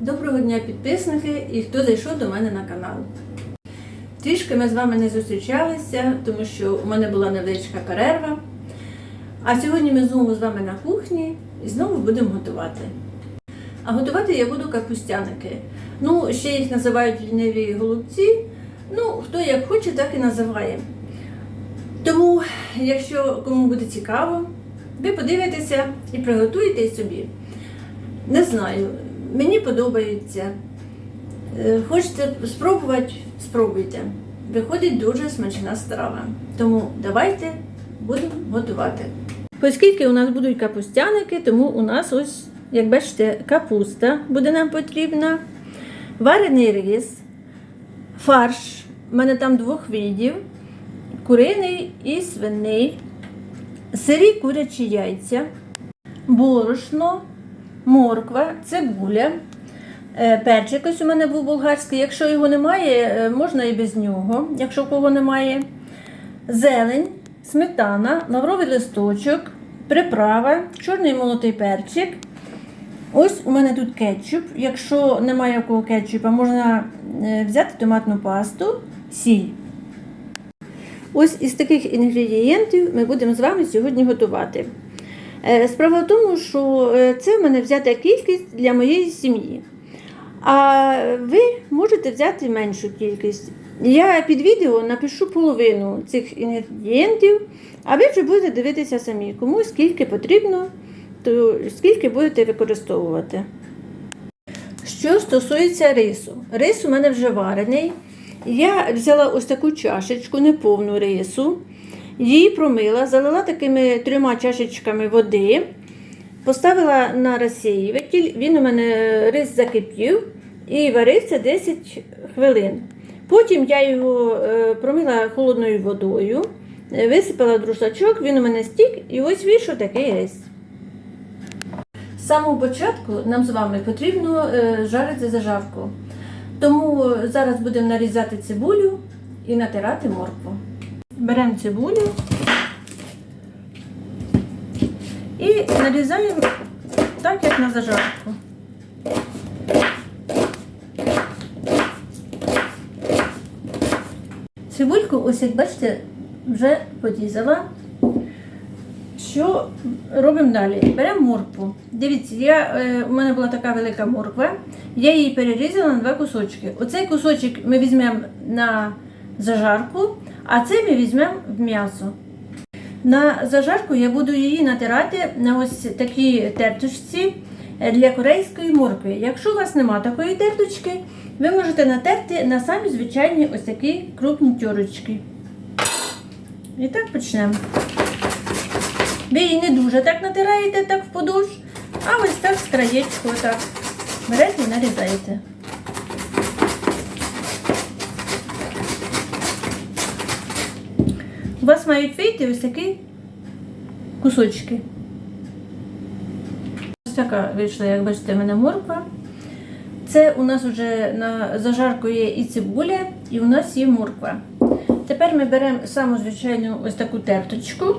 Доброго дня, підписники і хто зайшов до мене на канал. Трішки ми з вами не зустрічалися, тому що у мене була невеличка перерва. А сьогодні ми знову з вами на кухні і знову будемо готувати. А готувати я буду капустяники. Ну, ще їх називають ліниві голубці. Ну, хто як хоче, так і називає. Тому, якщо кому буде цікаво, ви подивитеся і приготуєте собі. Не знаю, мені подобається. Е, Хочете спробувати, спробуйте. Виходить дуже смачна страва. Тому давайте будемо готувати. Оскільки у нас будуть капустяники, тому у нас ось, як бачите, капуста буде нам потрібна, варений рис, фарш. У мене там двох видів: куриний і свиний, сирі курячі яйця, борошно, морква, цибуля. Е, Перчик ось у мене був болгарський. Якщо його немає, е, можна і без нього, якщо в кого немає. Зелень, сметана, лавровий листочок, приправа, чорний молотий перчик. Ось у мене тут кетчуп. Якщо немає якого кетчупа, можна е, взяти томатну пасту, сіль. Ось із таких інгредієнтів ми будемо з вами сьогодні готувати. Е, Справа в тому, що е, це в мене взята кількість для моєї сім'ї. А ви можете взяти меншу кількість. Я під відео напишу половину цих інгредієнтів, а ви вже будете дивитися самі, кому скільки потрібно, то скільки будете використовувати. Що стосується рису, рис у мене вже варений. Я взяла ось таку чашечку, неповну рису, її промила, залила такими трьома чашечками води, поставила на розсіюватель, він у мене рис закипів і варився 10 хвилин. Потім я його е, промила холодною водою, е, висипала друшачок, він у мене стік, і ось вийшов такий рис. З самого початку нам з вами потрібно е, жарити зажарку. Тому зараз будемо нарізати цибулю і натирати моркву. Беремо цибулю і нарізаємо так, як на зажарку. Цибульку, ось як бачите, вже порізала. Що робимо далі? Беремо моркву. Дивіться, я, е, у мене була така велика морква, я її перерізала на два кусочки. Оцей кусочок ми візьмемо на зажарку, а цей ми візьмемо в м'ясо. На зажарку я буду її натирати на ось такій терточці е, для корейської моркви. Якщо у вас немає такої терточки, ви можете натерти на самі звичайні ось такі крупні тьорочки. І так почнемо. Ви її не дуже так натираєте, так вподовж, а ось так з краєчку так берете і нарізаєте. У вас мають вийти ось такі кусочки. Ось така вийшла, як бачите, в мене морква. Це у нас вже на зажарку є і цибуля, і у нас є морква. Тепер ми беремо саму звичайну ось таку терточку.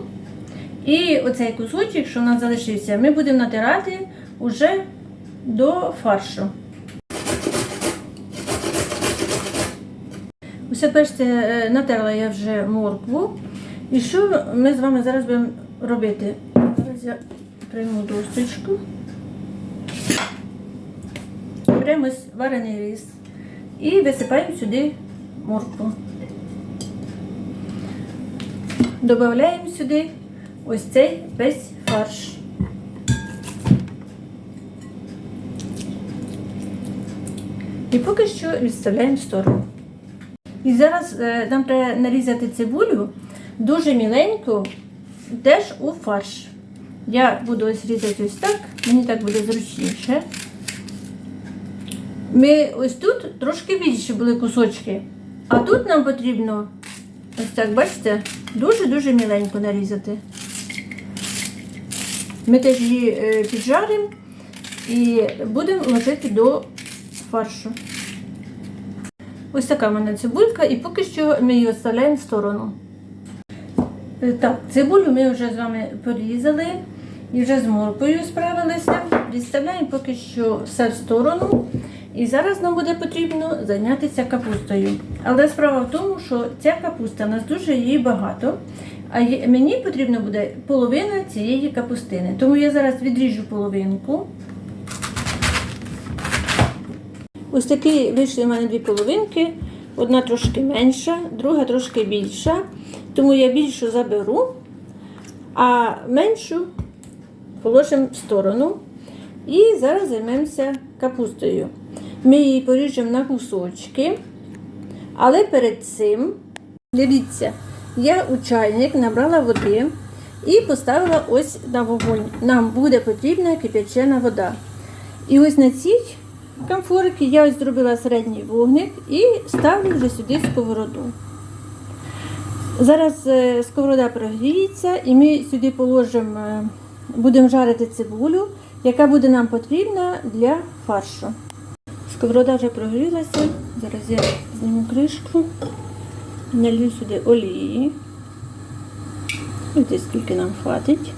І оцей кусочок, що у нас залишився, ми будемо натирати уже до фаршу. Як бачите, е, натерла я вже моркву. І що ми з вами зараз будемо робити? Зараз я прийму досточку. Беремо варений рис і висипаємо сюди моркву. Додаємо сюди ось цей весь фарш. І поки що відставляємо в сторону. І зараз е, нам треба нарізати цибулю дуже міленьку, теж у фарш. Я буду ось різати ось так, мені так буде зручніше. Ми ось тут трошки більше були кусочки, а тут нам потрібно ось так, бачите, дуже-дуже міленько нарізати. Ми теж її е, піджаримо і будемо ложити до фаршу. Ось така в мене цибулька, і поки що ми її відставляємо в сторону. Е, Так, цибулю ми вже з вами порізали і вже з моркою справилися. Відставляємо поки що все в сторону. І зараз нам буде потрібно зайнятися капустою. Але справа в тому, що ця капуста, у нас дуже її багато, а мені потрібно буде половина цієї капустини. Тому я зараз відріжу половинку. Ось такі вийшли в мене дві половинки. Одна трошки менша, друга трошки більша. Тому я більшу заберу, а меншу положимо в сторону. І зараз займемося капустою. Ми її поріжемо на кусочки. Але перед цим, дивіться, я у чайник набрала води і поставила ось на вогонь. Нам буде потрібна кип'ячена вода. І ось на цій камфорики я ось зробила середній вогник і ставлю вже сюди сковороду. Зараз е, сковорода прогріється і ми сюди положимо, е, будемо жарити цибулю, яка буде нам потрібна для фаршу. Сковорода вже прогрілася. Зараз я зніму кришку, налью сюди олії. Ось скільки нам хватить.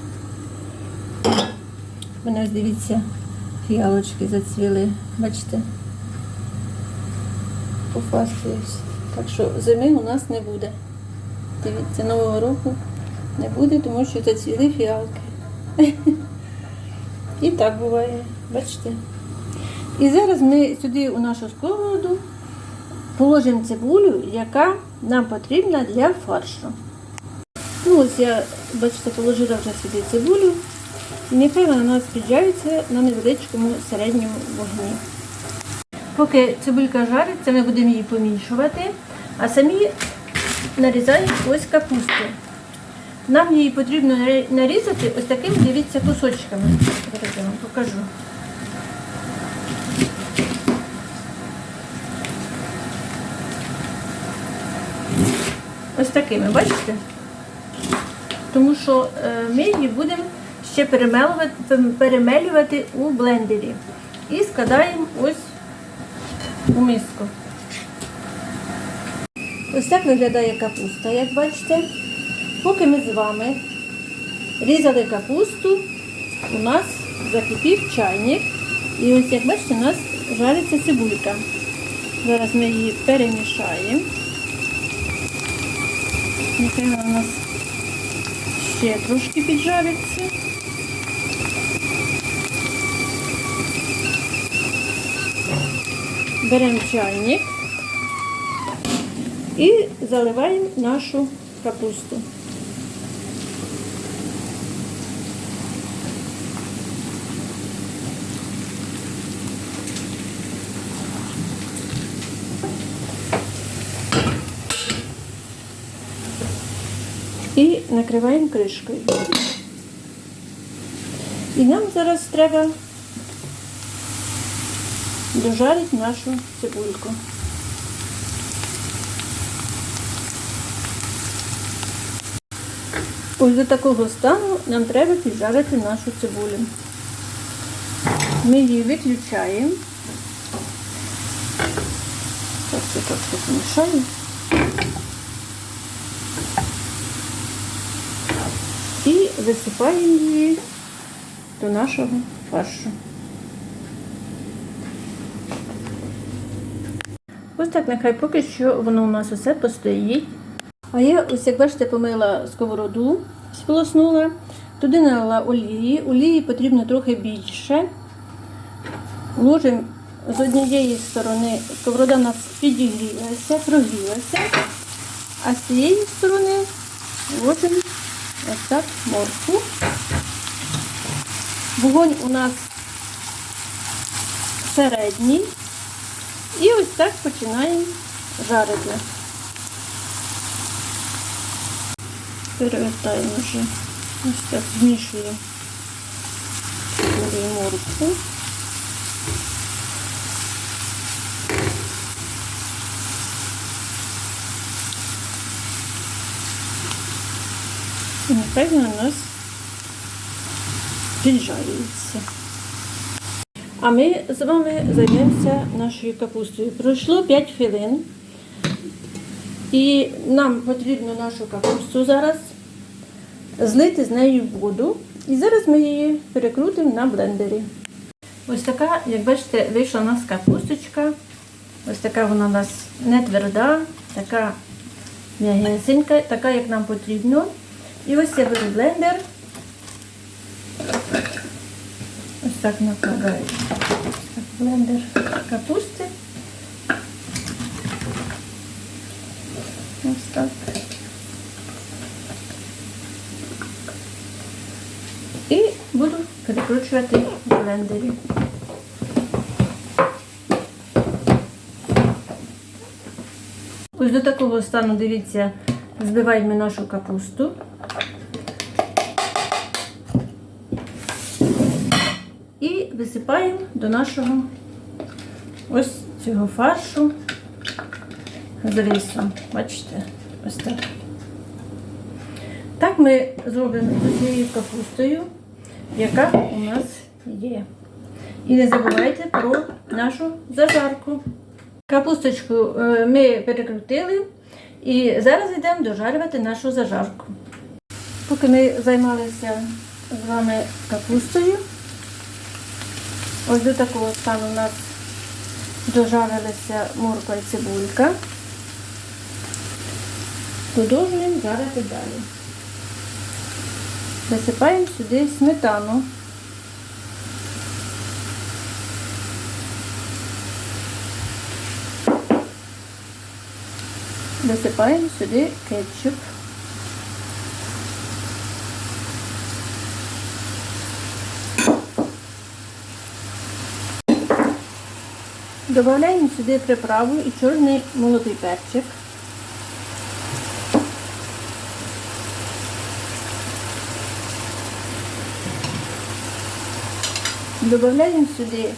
Мене ось дивіться, фіалочки зацвіли. Бачите? Пофастуюсь. Так що зими у нас не буде. Дивіться, нового року не буде, тому що зацвіли фіалки. І так буває, бачите. І зараз ми сюди у нашу сковороду положимо цибулю, яка нам потрібна для фаршу. Ну ось я, бачите, положила вже сюди цибулю. І нехай вона у нас піджариться на невеличкому середньому вогні. Поки цибулька жариться, ми будемо її помішувати, а самі нарізаємо ось капусту. Нам її потрібно нарізати ось такими, дивіться, кусочками. Зараз я вам покажу. Ось такими, бачите? Тому що е, ми її будемо ще перемелювати у блендері. І складаємо ось у миску. Ось так виглядає капуста, як бачите. Поки ми з вами різали капусту, у нас закипів чайник. І ось як бачите, у нас жариться цибулька. Зараз ми її перемішаємо. Нехай вона у нас ще трошки піджариться. Беремо чайник і заливаємо нашу капусту. І накриваємо кришкою. І нам зараз треба дожарити нашу цибульку. Ось до такого стану нам треба піджарити нашу цибулю. Ми її виключаємо. Так, це трошки помішаю. І висипаємо її до нашого фаршу. Ось так нехай поки що воно у нас усе постоїть. А я, ось як бачите, помила сковороду, сполоснула, туди налила олії. Олії потрібно трохи більше. Ложимо з однієї сторони, сковорода у нас підігрілася, прогрілася, а з цієї сторони ложимо ось так морку. Вогонь у нас середній. І ось так починаємо жарити. Перевертаємо вже. Ось так змішуємо цибулю і морку. І вона у нас піджарюється. А ми з вами займемося нашою капустою. Пройшло 5 хвилин. І нам потрібно нашу капусту зараз злити з нею воду. І зараз ми її перекрутимо на блендері. Ось така, як бачите, вийшла у нас капусточка. Ось така вона у нас не тверда, така м'ягесенька, така, як нам потрібно. І ось я беру блендер. Ось так накладаю. Блендер капусти. Ось так. І буду перекручувати в блендері. Ось до такого стану, дивіться, збиваємо нашу капусту. І висипаємо до нашого ось цього фаршу з рисом. Бачите? Ось так. Так ми зробимо з цією капустою, яка у нас є. І не забувайте про нашу зажарку. Капусточку е, ми перекрутили і зараз йдемо дожарювати нашу зажарку. Поки ми займалися з вами капустою, ось до такого стану у нас дожарилися морква і цибулька. Продовжуємо жарити далі. Висипаємо сюди сметану. Висипаємо сюди кетчуп. Добавляємо сюди приправу і чорний молотий перчик. Добавляємо сюди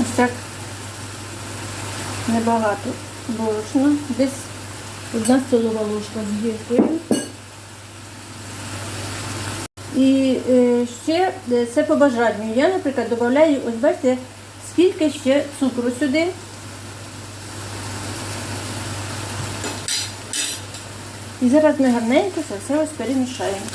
ось так небагато борошна, десь одна столова ложка з гіркою. І ще це по бажанню. Я, наприклад, додаю, ось бачите, скільки ще цукру сюди. І зараз ми гарненько це все ось перемішаємо.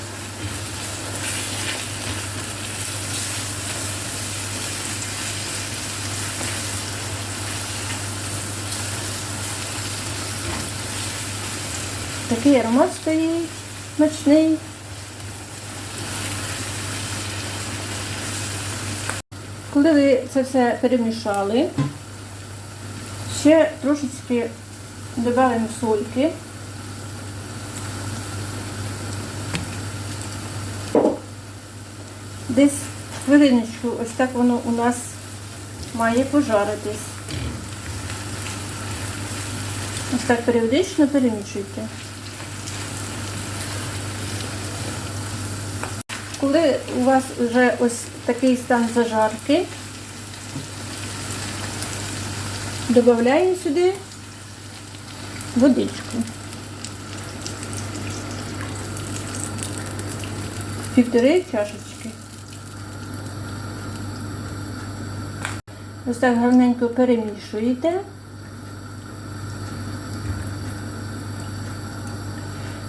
Такий аромат стоїть смачний. Коли ви це все перемішали, ще трошечки додаємо сольки. Десь хвилиночку, ось так воно у нас має пожаритись. Ось так періодично перемішуйте. Коли у вас вже ось такий стан зажарки, додаємо сюди водичку. Півтори чашечки. Ось так гарненько перемішуєте.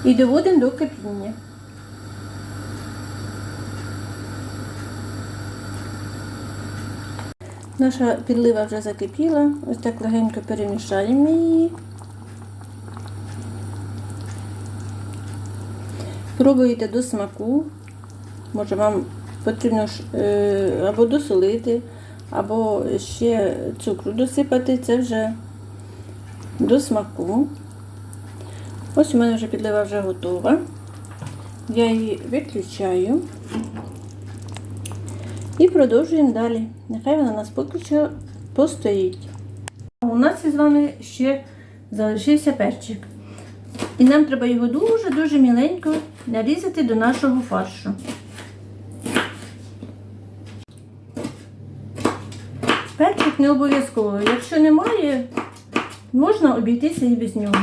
І доводимо до кипіння. Наша підлива вже закипіла, ось так легенько перемішаємо її. Пробуйте до смаку. Може вам потрібно е, або досолити, або ще цукру досипати, це вже до смаку. Ось у мене вже підлива вже готова. Я її виключаю і продовжуємо далі. Нехай вона нас поки що постоїть. У нас із вами ще залишився перчик. І нам треба його дуже-дуже міленько нарізати до нашого фаршу. Перчик не обов'язково. Якщо немає, можна обійтися і без нього.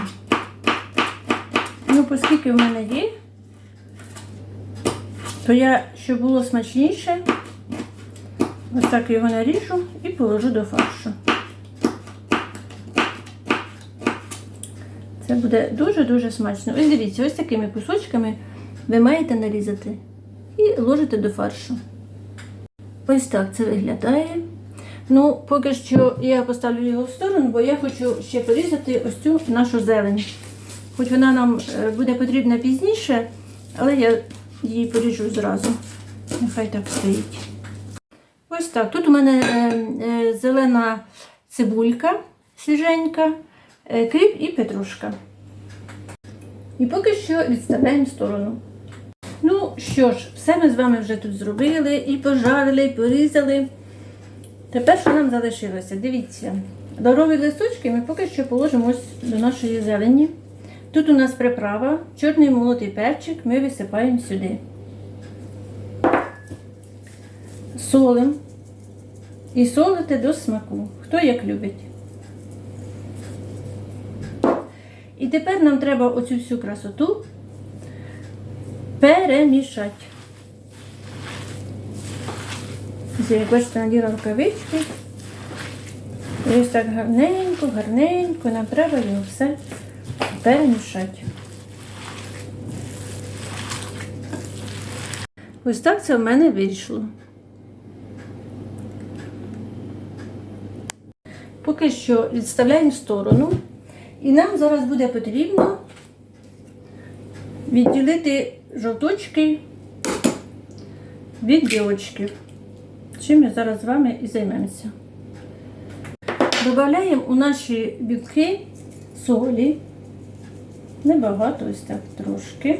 Ну, оскільки в мене є, то я, щоб було смачніше, ось так його наріжу і положу до фаршу. Це буде дуже-дуже смачно. Ось дивіться, ось такими кусочками ви маєте нарізати і ложите до фаршу. Ось так це виглядає. Ну, поки що я поставлю його в сторону, бо я хочу ще порізати ось цю нашу зелень. Хоч вона нам е, буде потрібна пізніше, але я її поріжу зразу. Нехай так стоїть. Ось так. Тут у мене е, е, зелена цибулька свіженька, е, кріп і петрушка. І поки що відставляємо в сторону. Ну що ж, все ми з вами вже тут зробили, і пожарили, і порізали. Тепер що нам залишилося? Дивіться, лаврові листочки ми поки що положимо ось до нашої зелені. Тут у нас приправа, чорний молотий перчик ми висипаємо сюди. Солим. І солите до смаку, хто як любить. І тепер нам треба оцю всю красоту перемішати. Як бачите, наділа рукавички. І ось так гарненько, гарненько, нам треба його все перемішати. Ось так це в мене вийшло. Поки що відставляємо в сторону. І нам зараз буде потрібно відділити жовточки від білочків. Чим ми зараз з вами і займемося. Додаємо у наші білки солі. Небагато, ось так трошки.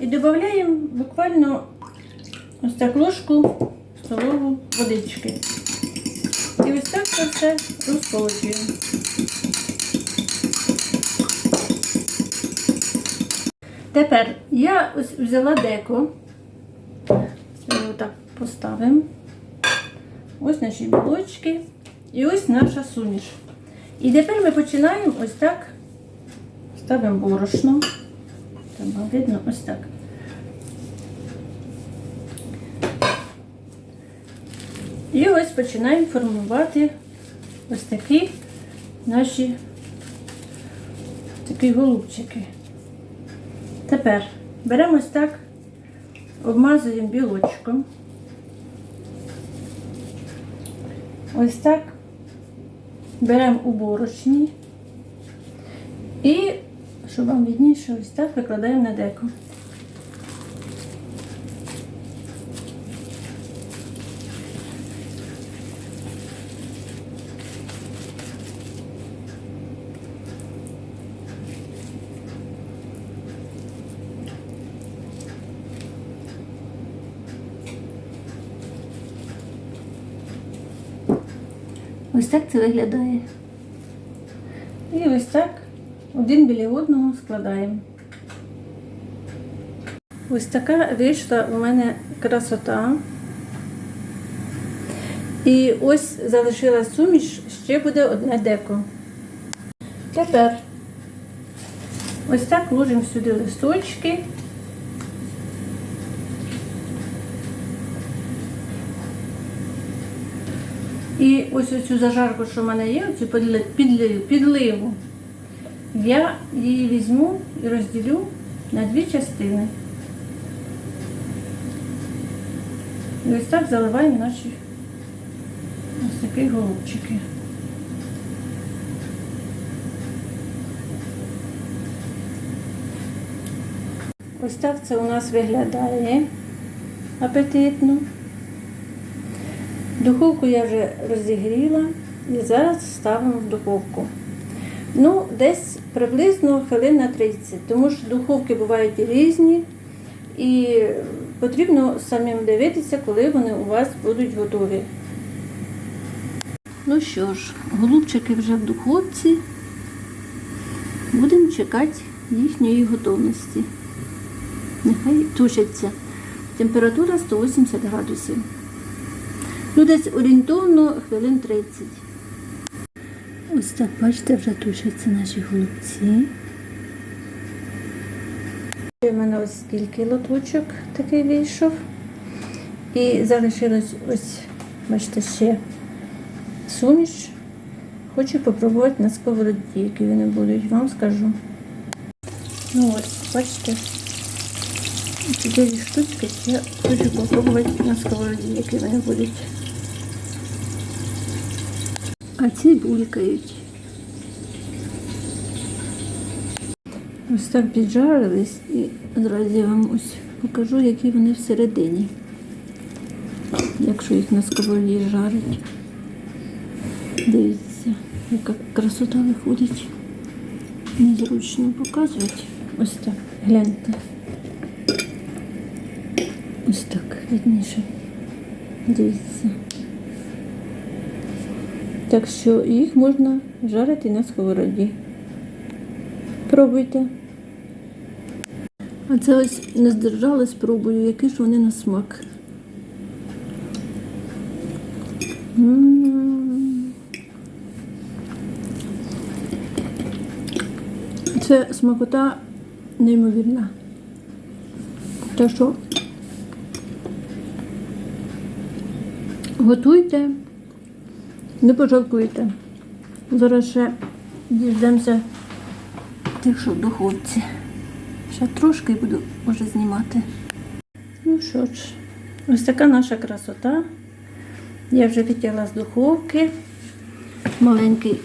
І додаємо буквально ось так ложку столову водички. Це все розколочуємо. Тепер я ось взяла деко. Його так поставимо. Ось наші білочки. І ось наша суміш. І тепер ми починаємо ось так. Ставимо борошно. Там видно ось так. І ось починаємо формувати ось такі наші такі голубчики. Тепер беремо ось так, обмазуємо білочком. Ось так беремо у борошні і, щоб вам відніше, ось так викладаємо на деко. Так це виглядає. І ось так один біля одного складаємо. Ось така вийшла у мене красота. І ось залишилась суміш, ще буде одне деко. Тепер ось так ложимо сюди листочки. І ось оцю зажарку, що в мене є, підли- підливу, я її візьму і розділю на дві частини. І ось так заливаємо наші ось такі голубчики. Ось так це у нас виглядає апетитно. Духовку я вже розігріла і зараз ставимо в духовку. Ну, десь приблизно хвилин на 30, тому що духовки бувають різні, і потрібно самим дивитися, коли вони у вас будуть готові. Ну що ж, голубчики вже в духовці. Будемо чекати їхньої готовності. Нехай тушаться. Температура 180 градусів. Ну, десь орієнтовно хвилин 30. Ось так, бачите, вже тушаться наші голубці. У мене ось скільки лоточок такий вийшов. І залишилось ось, бачите, ще суміш. Хочу попробувати на сковороді, які вони будуть, вам скажу. Ну ось, бачите, Чотири штучки я хочу попробувати на сковороді, які вони будуть. А ці булькають. Ось так піджарились і зразу я вам ось покажу, які вони всередині. Якщо їх на сковороді жарять. Дивіться, яка красота виходить. Незручно показувати. Ось так, гляньте. Ось так, видніше. Дивіться. Так що їх можна жарити на сковороді. Пробуйте. А це ось не здержала, спробую, які ж вони на смак. Це смакота неймовірна. Так що готуйте, не пожалкуйте. Зараз ще діждемося тих, що в духовці. Ще трошки буду може знімати. Ну що ж, ось така наша красота. Я вже витягла з духовки. Маленький,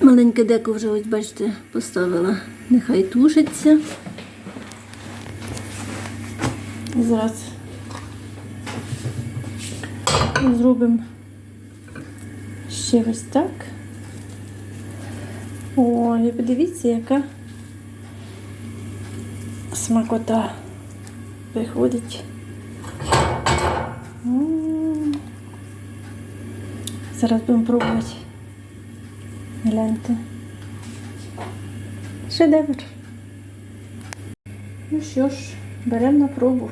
маленьке деко вже, ось бачите, поставила. Нехай тушиться. Зараз зробимо ще ось так. О, і подивіться, яка смакота виходить. Зараз будемо пробувати. Гляньте. Шедевр. Ну що ж, беремо на пробу.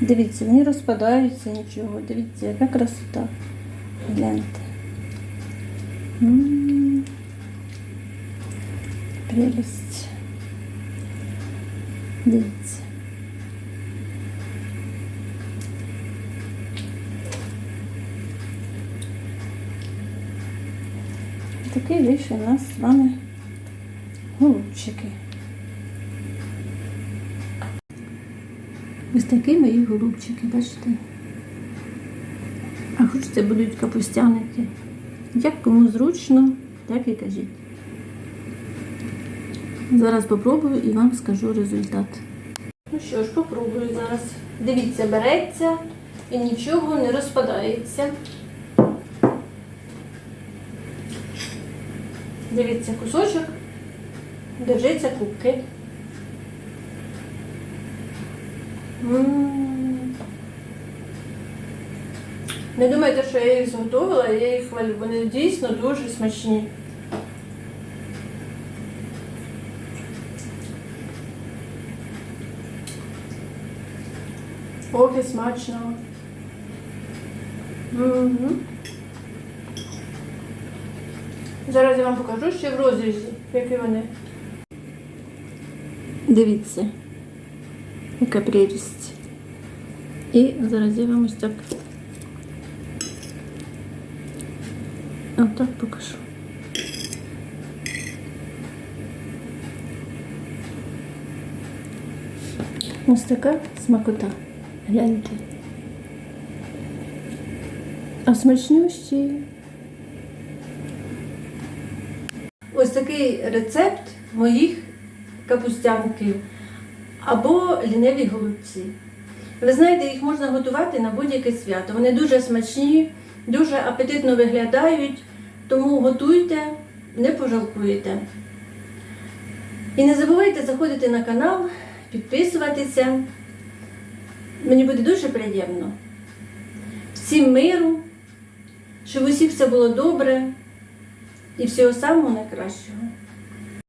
Дивіться, вони розпадаються нічого. Дивіться, яка красота. Гляньте. М. Прелість. Дивіться. Такий вийшов у нас з вами голубчики. Ось такі мої голубчики, бачите? А хоч це будуть капустяники. Як кому зручно, так і кажіть. Зараз попробую і вам скажу результат. Ну що ж, попробую зараз. Дивіться, береться і нічого не розпадається. Дивіться, кусочок держиться кубки. М. Не думайте, що я їх зготовила, я їх хвалю. Вони дійсно дуже смачні. І смачно. Угу. Зараз я вам покажу ще в розрізі, які вони. Дивіться, яка прелість. І зараз вам ось так. Отак покажу. Ось така смакота. Гляньте. А смачнющі. Ось такий рецепт моїх капустянків або ліниві голубці. Ви знаєте, їх можна готувати на будь-яке свято. Вони дуже смачні, дуже апетитно виглядають, тому готуйте, не пожалкуєте. І не забувайте заходити на канал, підписуватися. Мені буде дуже приємно. Всім миру, щоб усіх все було добре і всього самого найкращого.